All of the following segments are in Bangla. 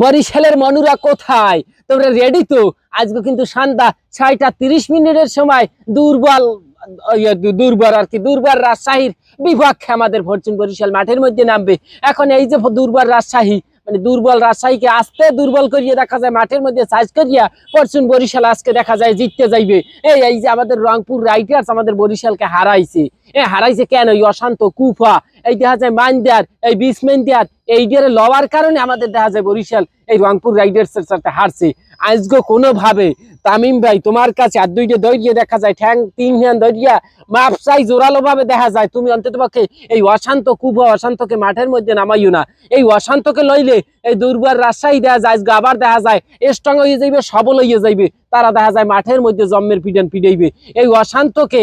বরিশালের মনুরা কোথায়? তোমরা রেডি তো? আজকে কিন্তু সন্ধ্যা ছয়টা তিরিশ মিনিটের সময় দুর্বল দুর্বল দুর্বার আর কি দুর্বার রাজশাহীর বিপক্ষে আমাদের ফরচুন বরিশাল মাঠের মধ্যে নামবে। এখন এই যে দুর্বার রাজশাহী দুর্বল রাজশাহীকে আস্তে দুর্বল করিয়ে দেখা যায়, মাঠের মধ্যে সাইজ করিয়া পরশুন বরিশাল আজকে দেখা যায় জিততে যাইবে। এই এই যে আমাদের রংপুর রাইডার্স আমাদের বরিশালকে হারাইছে। এ, হারাইছে কেন? এই অশান্ত কুফা, এই দেখা যায় মাইন্দার, এই বিসমেন্দার এই ডিয়ারে লওয়ার কারণে আমাদের দেখা যায় বরিশাল এই রংপুর রাইডার্স এর সাথে হারছে। আজকে কোনোভাবে, তামিম ভাই, তোমার কাছে আর দুইটা দৈরিয়ে দেখা যায়, ঠ্যাং তিন হ্যান দৈরিয়া মাপসাই জোরালো ভাবে দেখা যায়, তুমি অন্তত পক্ষে এই অশান্ত কুভ অশান্তকে মাঠের মধ্যে নামাইও না। এই অশান্তকে লইলে এই দুর্বার রাজশাহী দেখা যায় আজকে আবার দেখা যায় স্ট্রং হয়ে যাইবে, সবল হইয়ে যাইবে, তারা দেখা যায় মাঠের মধ্যে জম্মের পিডেন পিডাইবে এই অশান্তকে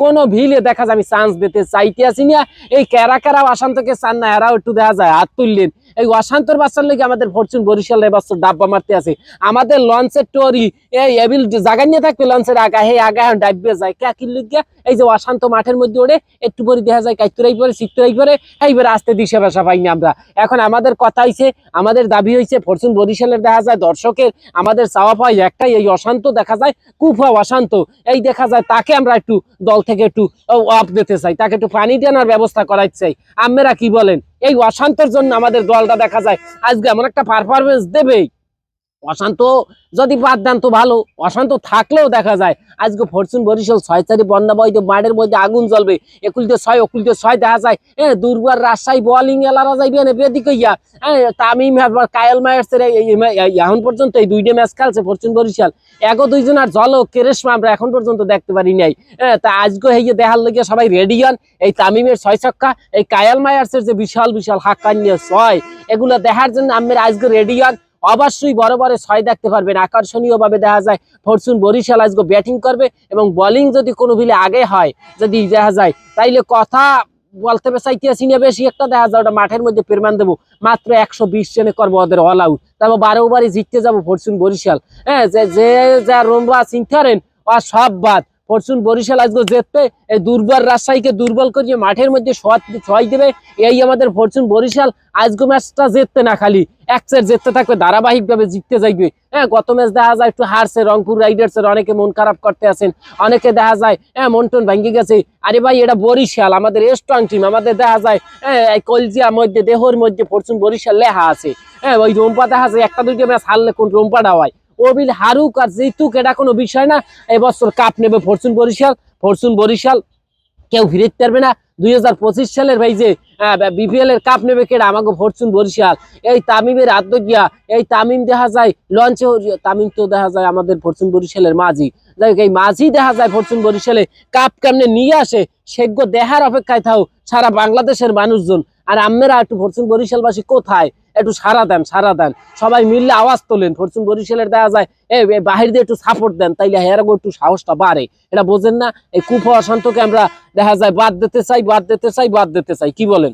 কোন ভিলে দেখা যায়, আমি চান্স দিতে চাইতে আসি না। এই ক্যারা ক্যারা অশান্তকে চান না, এরাও একটু দেখা যায়, হাত তুললেন। এই অশান্তর বাচ্চার লেগে আমাদের ফরচুন বরিশাল এবছর ডাব্বা মারতে আছে। আমাদের লঞ্চের টরি, এই এবিল জায়গা নিয়ে থাকবে লঞ্চের আগা হে আগা এখন ডাববে যায়। কে কি লিখিয়া এই যে অশান্ত মাঠের মধ্যে ওড়ে, একটু পরে দেখা যায় কাইতুরাই পরে চিত্তরাই পরে এইবার আসতে দিশে বাসা পাইনি আমরা। এখন আমাদের কথা হইছে, আমাদের দাবি হয়েছে ফরচুন বরিশালের দেখা যায়, দর্শকের আমাদের চাওয়া পাওয়া একটাই, এই অশান্ত দেখা যায়, কুফা অশান্ত। এই দেখা যায়, তাকে আমরা একটু দল থেকে একটু অফ দিতে চাই। তাকে একটু পানি টানার ব্যবস্থা করাই চাই। আপনারা কি বলেন? এই অশান্তর জন্য আমাদের দলটা দেখা যায়। আজকে এমন একটা পারফরমেন্স দেবেই। অশান্ত যদি বাদ দেন তো ভালো, অশান্ত থাকলেও দেখা যায়। আজকে ফরচুন বরিশাল ছয় চারি বন্যা বইতে মাঠের মধ্যে আগুন জ্বলবে। একুলতে ছয়, অকুলতে ছয় দেখা যায়। হ্যাঁ দুর্বার রাজশাহী বোলিং এলারা যাইবে না বেদিক হইয়া হ্যাঁ তামিম আবার কায়েল এই- এখন পর্যন্ত এই দুইটা ম্যাচ খেলছে ফরচুন বরিশাল। এগো দুইজন আর জল কেরেশমা আমরা এখন পর্যন্ত দেখতে পারি নাই। হ্যাঁ তা আজকে হইয়ে দেখার লেগে সবাই রেডি হন। এই তামিমের ছয় ছক্কা, এই কায়াল মায়ার্সের যে বিশাল বিশাল হাক্কান নিয়ে ছয়, এগুলো দেখার জন্য আমরা আজকে রেডি হন। অবশ্যই বড় বড় ছয় দেখতে পারবেন। আকর্ষণীয় ভাবে দেখা যায়, ফরচুন বরিশাল আজকে ব্যাটিং করবে এবং বোলিং যদি কোনো ভিলে আগে হয়, যদি দেখা যায়, তাইলে কথা বলতে চাইতে আসি না, বেশি একটা দেখা যায়, ওটা মাঠের মধ্যে পেরমান দেবো। মাত্র একশো বিশ রানে করব ওদের অল আউট তারপর বারো ওভারে জিততে যাব ফরচুন বরিশাল। হ্যাঁ যে যে যা রোমরা চিন্তারেন আর সব বাদ। ফরচুন বরিশাল আজকে জিতবে এই দুর্বল রাজশাহীকে দুর্বল করিয়ে মাঠের মধ্যে ছয় দেবে, এই আমাদের ফরচুন বরিশাল আজকে ম্যাচটা জিততে না খালি। এক সেট জিততে থাকবে ধারাবাহিক ভাবে জিততে যাইবে। হ্যাঁ গত ম্যাচ দেখা যায় একটু হারছে, রংপুর রাইডার্স এর অনেকে মন খারাপ করতে আছেন, অনেকে দেখা যায় হ্যাঁ মন টন ভেঙে গেছে। আরে ভাই, এটা বরিশাল, আমাদের স্ট্রং টিম আমাদের দেখা যায় হ্যাঁ এই কলজিয়া মধ্যে, দেহর মধ্যে ফরচুন বরিশাল লেখা আছে। হ্যাঁ ওই রোম্পা দেখা যায়, একটা দুইটা ম্যাচ হারলে কোন রোম্পাটা হয়? ও বিল হারুক আর জিতুক, এটা কোনো বিষয় না। এবছর কাপ নেবে ফরচুন বরিশাল। ফরচুন বরিশাল কেউ ফিরে পারবে না। দুই হাজার পঁচিশ সালের ভাই যে বিপিএল এর কাপ নেবে কেডা? আমাকে ফরচুন বরিশাল। এই তামিমের আত্মজ্ঞা এই তামিম দেখা যায় লঞ্চে তামিম তো দেখা যায় আমাদের ফরচুন বরিশালের মাঝি। যাই এই মাঝি দেখা যায় ফরচুন বরিশালে। কাপ কেমনে নিয়ে আসে সেজ্ঞ দেখার অপেক্ষায় থাও সারা বাংলাদেশের মানুষজন। আর আমরা একটু ফরচুন বরিশালবাসী কোথায়? একটু সারা দেন সারা দেন। সবাই মিললে আওয়াজ তোলেন, ফরচুন বরিশালের দেখা যায় এ এ বাহির দিয়ে একটু সাপোর্ট দেন, তাইলে হেরাগো একটু সাহসটা বাড়ে। এটা বোঝেন না, এই কুফ অশান্তকে আমরা দেখা যায় বাদ দিতে চাই, বাদ দিতে চাই, বাদ দিতে চাই, কি বলেন?